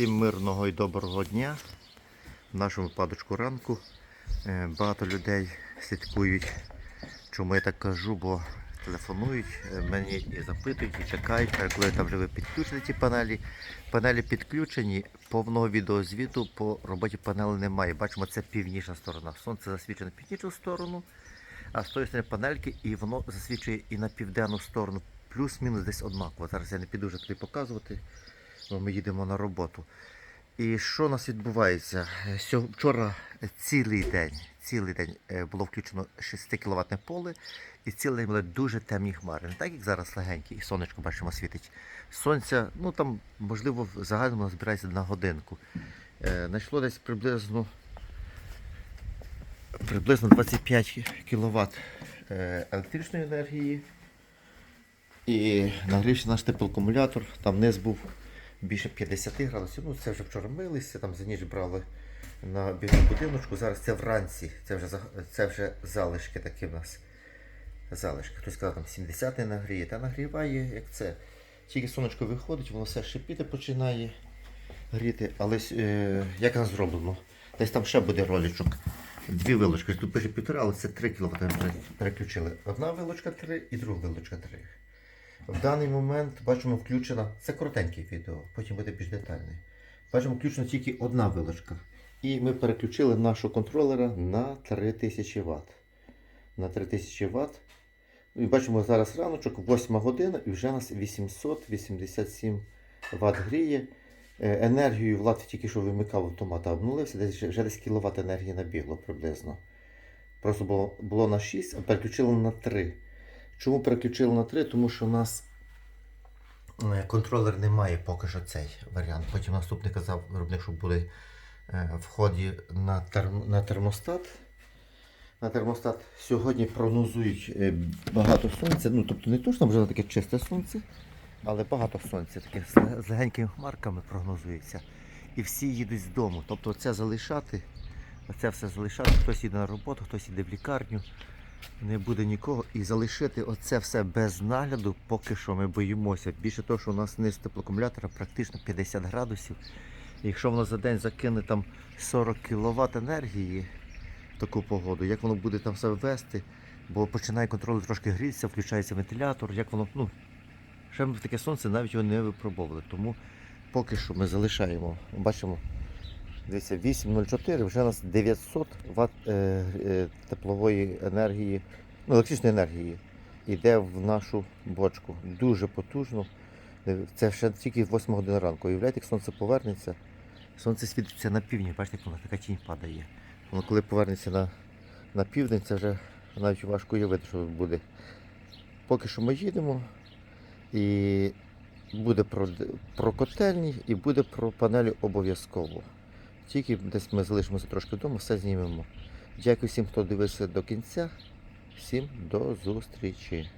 Всім мирного і доброго дня. В нашому випадочку ранку Е, багато людей слідкують, чому я так кажу, бо телефонують е, мені і запитують, і чекають, коли там вже ви підключені ті панелі. Панелі підключені, повного відеозвіту по роботі панели немає. Бачимо, це північна сторона. Сонце засвічено північну сторону, а з тої сторони панельки, і воно засвічує і на південну сторону. Плюс-мінус десь однаково. Зараз я не піду вже туди показувати, ми їдемо на роботу. І що у нас відбувається? Е, Вчора цілий день, цілий день е, було включено 6 кВт поле, і цілий день були дуже темні хмари. Не так як зараз легенькі, і сонечко бачимо світить. Сонця, ну там, можливо, в загальному збирається на годинку. Е, Знайшло десь приблизно приблизно 25 кВт електричної енергії. І нагрівся наш теплоакумулятор, там низ був більше 50 градусів. Ну, це вже вчора милися, там за ніч брали на білому будиночку. Зараз це вранці, це вже, це вже залишки такі в нас. Залишки. Хтось сказав, там 70 не нагріє, та нагріває, як це. Тільки сонечко виходить, воно все шипіти починає гріти. Але е, як воно зроблено? Десь там ще буде роличок. Дві вилочки. Тут пише півтора, але це 3 кВт переключили. Одна вилочка 3 і друга вилочка 3. В даний момент бачимо включена, це коротеньке відео, потім буде більш детальне. Бачимо, включена тільки одна вилочка. І ми переключили нашого контролера на 3000 Вт. На 3000 Вт. І бачимо зараз раночок, 8 година, і вже нас 887 Вт гріє. Е, Енергію Влад тільки що вимикав автомат, обнулився, десь вже десь кіловат енергії набігло приблизно. Просто було, було на 6, а переключили на 3. Чому переключили на 3? Тому що у нас е, контролер не має поки що цей варіант. Потім наступний казав виробник, що буде е, в ході на, терм, на термостат. На термостат сьогодні прогнозують е, багато сонця. Ну, тобто не то, що там вже таке чисте сонце, але багато сонця, таке з легенькими хмарками прогнозується. І всі їдуть з дому. Тобто це залишати, оце все залишати. Хтось їде на роботу, хтось їде в лікарню не буде нікого. І залишити оце все без нагляду, поки що ми боїмося. Більше того, що у нас низ теплоакумулятора практично 50 градусів. Якщо воно за день закине там 40 кВт енергії в таку погоду, як воно буде там себе вести, бо починає контролер трошки грітися, включається вентилятор, як воно, ну, ще ми в таке сонце навіть його не випробовували. Тому поки що ми залишаємо. Бачимо, Дивіться, 8.04, вже у нас 900 Вт е, е, теплової енергії, ну, електричної енергії йде в нашу бочку. Дуже потужно. Е, Це ще тільки 8 годин ранку. Уявляєте, як сонце повернеться. Сонце світиться на півдні, бачите, як воно така тінь падає. Воно коли повернеться на, на південь, це вже навіть важко уявити, що буде. Поки що ми їдемо і буде про, про котельні і буде про панелі обов'язково. Тільки десь ми залишимося трошки вдома, все знімемо. Дякую всім, хто дивився до кінця. Всім до зустрічі.